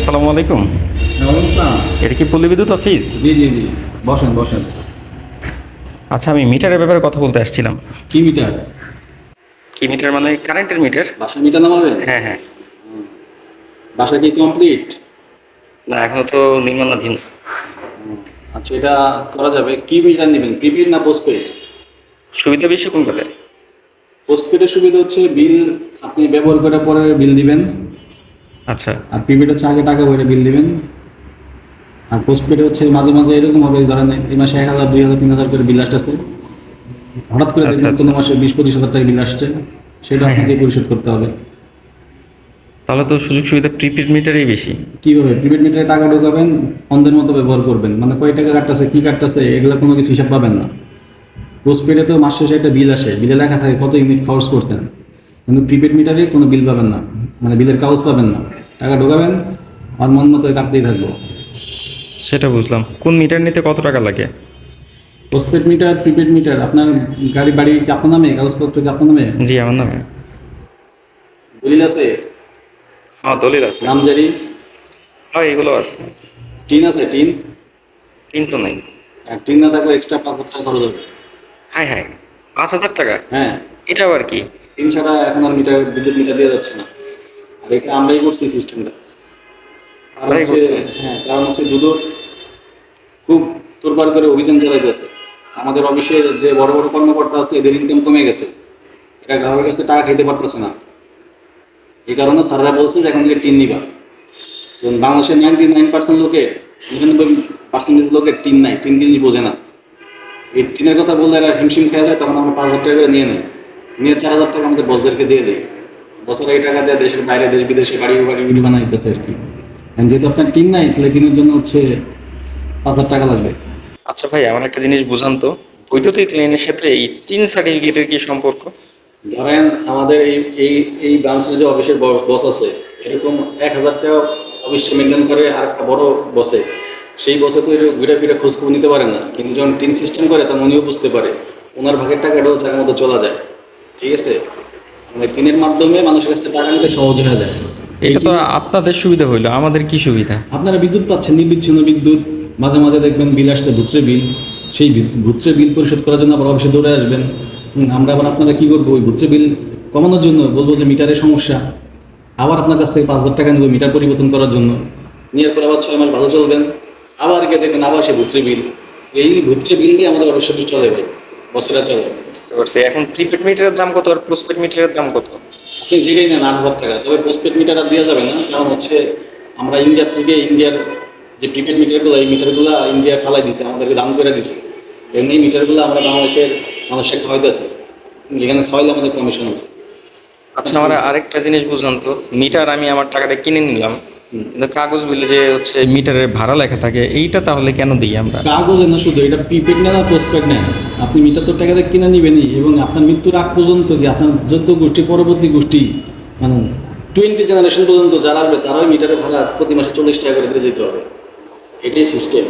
আসসালামু আলাইকুম। এটা কি পল্লী বিদ্যুৎ অফিস? জি জি জি। বসেন বসেন। আচ্ছা আমি মিটারের ব্যাপারে কথা বলতে আসছিলাম। কি মিটার? কি মিটার মানে কারেন্টের মিটার? বাসা মিটার নামাবেন হ্যাঁ হ্যাঁ। বাসা কি কমপ্লিট? না এখনও তো নির্মাণাধীন। আচ্ছা এটা করা যাবে। কি মিটার নেবেন? প্রিপেড না পোস্টপেড? সুবিধা বেশি কোনটাতে? পোস্টপেডের সুবিধা হচ্ছে বিল আপনি ব্যবহার করার পরে বিল দিবেন। আচ্ছা। আর প্রিপেড হচ্ছে আগে টাকা ভরে বিল দিবেন। আর পোস্টপেডে হচ্ছে মাঝে মাঝে এরকম হবে ধরেন এই মাসে এক হাজার দুই হাজার তিন হাজার করে বিল আসতেছে। হঠাৎ করে আচ্ছা, দেখবেন আচ্ছা। কোনো মাসে বিশ পঁচিশ হাজার টাকা বিল আসছে সেটা হ্যাঁ, আপনাকে পরিশোধ করতে হবে। তাহলে তো সুযোগ সুবিধা প্রিপেড মিটারই বেশি। কীভাবে? প্রিপেড মিটারে টাকা ঢোকাবেন অন্ধের মতো ব্যবহার করবেন। মানে কয় টাকা কাটতেছে কি কাটতেছে এগুলো কোনো কিছু হিসাব পাবেন না। পোস্টপেডে তো মাস শেষে একটা বিল আসে বিলে লেখা থাকে কত ইউনিট খরচ করছেন। কিন্তু প্রিপেড মিটারে কোনো বিল পাবেন না। মানে বিলের কাগজ পাবেন না। টাকা ঢোকাবেন আর মন মতো কাটতেই থাকব। সেটা বুঝলাম। কোন মিটার নিতে কত টাকা লাগে? পোস্টপেড মিটার প্রিপেড মিটার আপনার গাড়ি বাড়ি কি আপনার নামে? কাগজপত্র কি আপনার নামে? জি আমার নামে। দলিল আছে? হ্যাঁ দলিল আছে। নামজারি হ্যাঁ এগুলো আছে। টিন আছে টিন? টিন তো নাই। আর টিন না থাকলে এক্সট্রা পাঁচ হাজার টাকা খরচ হবে। হ্যাঁ হ্যাঁ পাঁচ হাজার টাকা? হ্যাঁ। এটা আবার কি? তিন ছাড়া এখন আর মিটার বিদ্যুৎ মিটার দেওয়া যাচ্ছে না। এটা আমরাই করছি সিস্টেমটা। কারণ হচ্ছে হ্যাঁ কারণ হচ্ছে দুদক খুব তোরবার করে অভিযান চালাইতেছে। আমাদের অফিসের যে বড় বড় কর্মকর্তা আছে এদের ইনকাম কমে গেছে। এটা গ্রাহকের কাছে টাকা খাইতে পারতেছে না। এই কারণে স্যাররা বলছে যে এখন থেকে টিন নিবা। বাংলাদেশের নাইনটি নাইন পার্সেন্ট লোকের নিরানব্বই পার্সেন্টেজ লোকের টিন নাই টিন জিনিস বোঝে না। এই টিনের কথা বললে এরা হিমশিম খেয়ে যায় তখন আমরা পাঁচ হাজার টাকা করে নিয়ে নেই। নিয়ে চার হাজার টাকা আমাদের বসদেরকে দিয়ে দিই বছরে এই টাকা দেওয়া দেশের বাইরে দেশ বিদেশে বাড়ি বাড়ি বিড়ি বানাইতেছে আর কি। যেহেতু আপনার টিন নাই তাহলে টিনের জন্য হচ্ছে পাঁচ হাজার টাকা লাগবে। আচ্ছা ভাই আমার একটা জিনিস বুঝান তো। বৈদ্যুতিক লাইনের সাথে এই টিন সার্টিফিকেটের কি সম্পর্ক? ধরেন আমাদের এই এই এই ব্রাঞ্চের যে অফিসের বস আছে এরকম এক হাজার টাকা অফিসে মেনটেন করে আর একটা বড় বসে সেই বসে তো ঘুরে ফিরে খোঁজখবর নিতে পারে না। কিন্তু যখন টিন সিস্টেম করে তখন উনিও বুঝতে পারে ওনার ভাগের টাকাটাও জায়গার মতো চলা যায়। ঠিক আছে? মানে মাধ্যমে মানুষের কাছে টাকা নিতে সহজ হয়ে যায়। এটা তো আপনাদের সুবিধা হইল আমাদের কি সুবিধা? আপনারা বিদ্যুৎ পাচ্ছেন নির্বিচ্ছিন্ন বিদ্যুৎ। মাঝে মাঝে দেখবেন বিল আসছে ভুত্রে বিল। সেই ভুত্রে বিল পরিশোধ করার জন্য আবার অফিসে দৌড়ে আসবেন। আমরা আবার আপনারা কী করব? ওই ভুত্রে বিল কমানোর জন্য বলব যে মিটারের সমস্যা। আবার আপনার কাছ থেকে পাঁচ হাজার টাকা নেব মিটার পরিবর্তন করার জন্য। নেওয়ার পর আবার ছয় মাস ভালো চলবেন। আবার গিয়ে দেখবেন আবার সে ভুত্রে বিল। এই ভুত্রে বিল দিয়ে আমাদের অফিস চলে ভাই। বছরা চলে। পারছি। এখন প্রিপেড মিটারের দাম কত আর পোস্টপেড মিটারের দাম কত? আপনি যেটাই নেন আট হাজার টাকা। তবে পোস্টপেড মিটার আর দেওয়া যাবে না। কারণ হচ্ছে আমরা ইন্ডিয়া থেকে ইন্ডিয়ার যে প্রিপেড মিটারগুলো এই মিটারগুলো ইন্ডিয়া ফেলাই দিছে আমাদেরকে দাম করে দিছে। এমনি মিটারগুলো আমরা বাংলাদেশের মানুষের খাওয়াইতেছে যেখানে খাওয়াইলে আমাদের কমিশন আছে। আচ্ছা আমার আরেকটা জিনিস বুঝলাম তো। মিটার আমি আমার টাকাতে কিনে নিলাম। কিন্তু কাগজ বিলে যে হচ্ছে মিটারের ভাড়া লেখা থাকে এইটা তাহলে কেন দিই আমরা? কাগজে না শুধু এটা প্রিপেড নেন আর পোস্টপেড নেন। আপনি মিটার তো টাকাতে কিনে নিবেনই এবং আপনার মৃত্যুর আগ পর্যন্ত কি আপনার যত গোষ্ঠী পরবর্তী গোষ্ঠী মানে টোয়েন্টি জেনারেশন পর্যন্ত যারা আসবে তারাই মিটারের ভাড়া প্রতি মাসে চল্লিশ টাকা করে দিয়ে যেতে হবে। এটাই সিস্টেম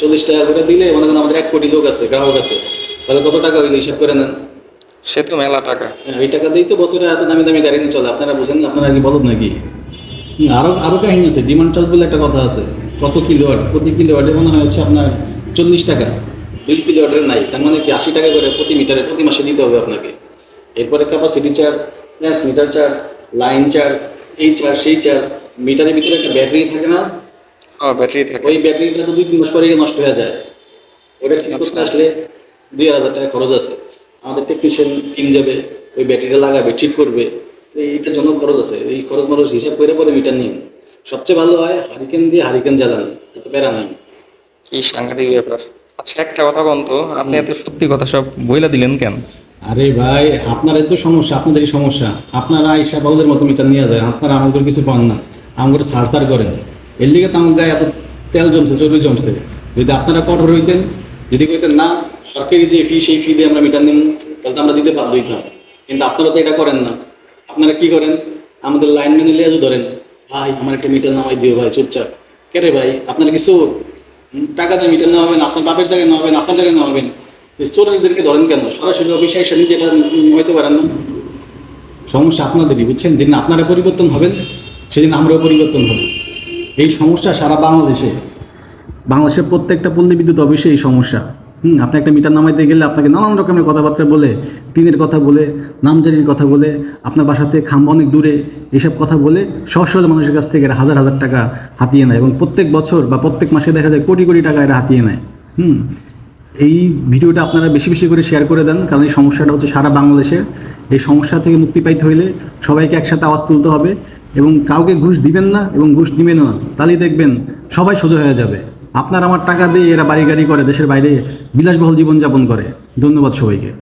চল্লিশ টাকা করে দিলে মনে করেন আমাদের এক কোটি লোক আছে গ্রাহক আছে তাহলে কত টাকা হইলে? হিসাব করে নেন। সে তো মেলা টাকা। হ্যাঁ, এই টাকা দিয়েই তো বছরে এত দামি দামি গাড়ি নিয়ে চলে আপনারা বুঝেন আপনারা কি বলব নাকি? আরও আরও কাহিনী আছে। ডিমান্ড চার্জ বলে একটা কথা আছে। কত কিলোয়াট প্রতি কিলোয়াটে মনে হয় হচ্ছে আপনার চল্লিশ টাকা। দুই কিলোয়াটের নাই তার মানে কি আশি টাকা করে প্রতি মিটারে প্রতি মাসে দিতে হবে আপনাকে। এরপরে capacity charge plus meter charge line charge এই চার্জ সেই চার্জ মিটারের ভিতরে একটা ব্যাটারি থাকে না? ব্যাটারি থাকে। ওই ব্যাটারিটা তো দুই তিন মাস পরে গিয়ে নষ্ট হয়ে যায়। ওটা ঠিক করতে আচ্ছা। আসলে দুই হাজার টাকা খরচ আছে। আমাদের টেকনিশিয়ান টিম যাবে ওই ব্যাটারিটা লাগাবে ঠিক করবে। এইটার জন্য খরচ আছে। এই খরচ মানুষ হিসাব করে পরে মিটার নিন সবচেয়ে ভালো হয় হারিকেন দিয়ে হারিকেন জ্বালান এত প্যারা নাই। কি সাংঘাতিক ব্যাপার। আচ্ছা একটা কথা বলুন তো আপনি এত সত্যি কথা সব বইলা দিলেন কেন? আরে ভাই আপনার তো সমস্যা আপনাদেরই সমস্যা? আপনারা আইসা বলদের মতো মিটার নিয়ে যায় আপনারা আমাদের কিছু পান না। আমাদের সার সার করেন। এর লিগে তো আমাদের এত তেল জমছে চর্বি জমছে। যদি আপনারা কঠোর হইতেন যদি কইতেন না সরকারি যে ফি সেই ফি দিয়ে আমরা মিটার নিন তাহলে তো আমরা দিতে বাধ্য হইতাম। কিন্তু আপনারা তো এটা করেন না। আপনারা কি করেন? আমাদের লাইন মেনে লিয়ে ধরেন ভাই আমার একটা মিটার নামাই দিও ভাই চুপচাপ। কে রে ভাই আপনারা কি চোর? হুম, টাকা দিয়ে মিটার নেওয়াবেন আপনার বাপের জায়গায় নেওয়াবেন আপনার জায়গায় নামাবেন। চোরদেরকে ধরেন কেন? সরাসরি অফিসে এসে নিজে এটা পারেন না। সমস্যা আপনাদেরই বুঝছেন? যেদিন আপনারা পরিবর্তন হবেন সেদিন আমরাও পরিবর্তন হব। এই সমস্যা সারা বাংলাদেশে। বাংলাদেশের প্রত্যেকটা পল্লী বিদ্যুৎ অফিসে এই সমস্যা। হুম, আপনি একটা মিটার নামাইতে গেলে আপনাকে নানান রকমের কথাবার্তা বলে, টিনের কথা বলে, নামজারির কথা বলে, আপনার বাসা থেকে খাম্বা অনেক দূরে এইসব কথা বলে সহজ মানুষের কাছ থেকে এরা হাজার হাজার টাকা হাতিয়ে নেয় এবং প্রত্যেক বছর বা প্রত্যেক মাসে দেখা যায় কোটি কোটি টাকা এরা হাতিয়ে নেয়। হুম, এই ভিডিওটা আপনারা বেশি বেশি করে শেয়ার করে দেন, কারণ এই সমস্যাটা হচ্ছে সারা বাংলাদেশের। এই সমস্যা থেকে মুক্তি পাইতে হইলে সবাইকে একসাথে আওয়াজ তুলতে হবে এবং কাউকে ঘুষ দিবেন না এবং ঘুষ দিবেন না। তাহলেই দেখবেন সবাই সোজা হয়ে যাবে। আপনার আমার টাকা দিয়ে এরা বাড়ি গাড়ি করে, দেশের বাইরে বিলাসবহুল জীবনযাপন করে। ধন্যবাদ সবাইকে।